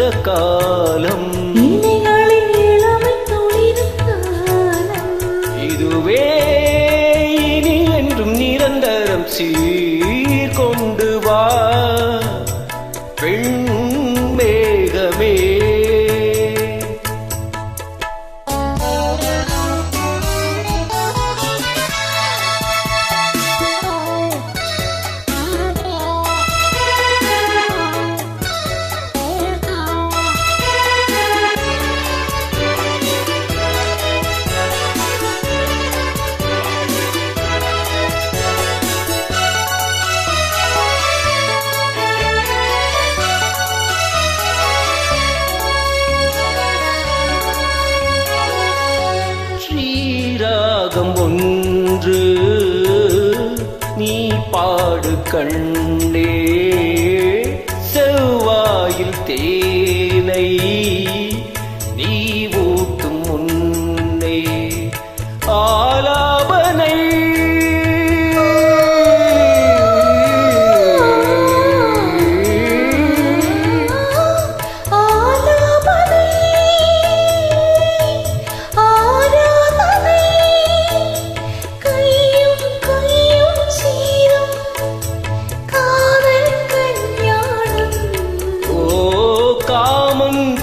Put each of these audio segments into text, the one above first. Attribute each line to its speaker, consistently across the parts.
Speaker 1: இந்த காலம். இதுவே இனி என்றும் நிரந்தரம் சீ ராகம் ஒன்று. நீ பாடு கண்ணே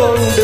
Speaker 1: Oh.